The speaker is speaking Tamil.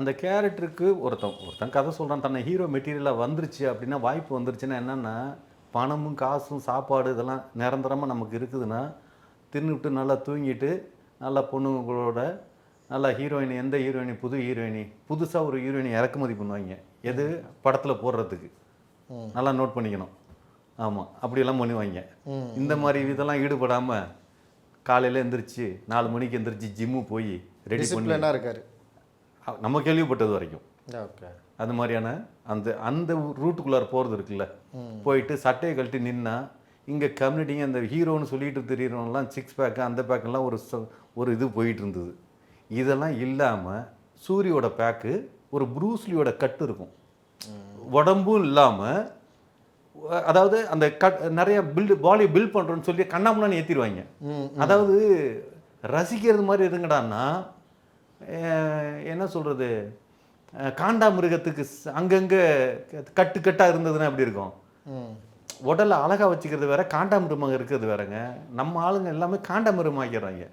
அந்த கேரக்டருக்கு ஒருத்தன் ஒருத்தன் கதை சொல்கிறான் தன்னை ஹீரோ மெட்டீரியலாக வந்துருச்சு அப்படின்னா வாய்ப்பு வந்துருச்சுன்னா என்னென்னா பணமும் காசும் சாப்பாடு இதெல்லாம் நிரந்தரமாக நமக்கு இருக்குதுன்னா தின்னுவிட்டு நல்லா தூங்கிட்டு நல்லா பொண்ணுங்களோட நல்லா ஹீரோயின் எந்த ஹீரோயினி புது ஹீரோயினி புதுசாக ஒரு ஹீரோயினி இறக்குமதி பண்ணுவாங்க. எது? படத்தில் போடுறதுக்கு. நல்லா நோட் பண்ணிக்கணும். ஆமாம் அப்படியெல்லாம் பண்ணுவாங்க. இந்த மாதிரி இதெல்லாம் ஈடுபடாமல் காலையில் எந்திரிச்சு நாலு மணிக்கு எந்திரிச்சு ஜிம்மு போய் ரெடி பண்ணி இருக்காரு. நம்ம கேள்விப்பட்டது வரைக்கும். அந்த மாதிரியான அந்த அந்த ரூட்டுக்குள்ளார போகிறது இருக்குல்ல. போயிட்டு சட்டையை கழட்டி நின்னா இங்கே கம்யூனிட்டிங்க அந்த ஹீரோன்னு சொல்லிட்டு தெரியறவங்கலாம் சிக்ஸ் பேக்கு அந்த பேக்கெல்லாம் ஒரு ஒரு இது போயிட்டு இருந்தது இதெல்லாம் இல்லாமல் சூரியோட பேக்கு ஒரு ப்ரூஸ்லியோட கட்டு இருக்கும். உடம்பும் இல்லாமல் அதாவது அந்த கட் நிறைய பில்டு பாடி பில்ட் பண்ணுறோன்னு சொல்லி கண்ணாமண்ணான்னு ஏற்றிடுவாங்க அதாவது ரசிக்கிறது மாதிரி எதுங்கடான்னா அஹ், என்ன சொல்கிறது காண்டாமிருகத்துக்கு ஸ்- அங்கங்கே கட்டு கட்டாக இருந்ததுன்னா எப்படி இருக்கும்? உடலை அழகாக வச்சுக்கிறது வேற காண்டாமிருகம் இருக்கிறது வேறங்க. நம்ம ஆளுங்க எல்லாமே காண்டாமிருகம் ஆக்கிறாங்க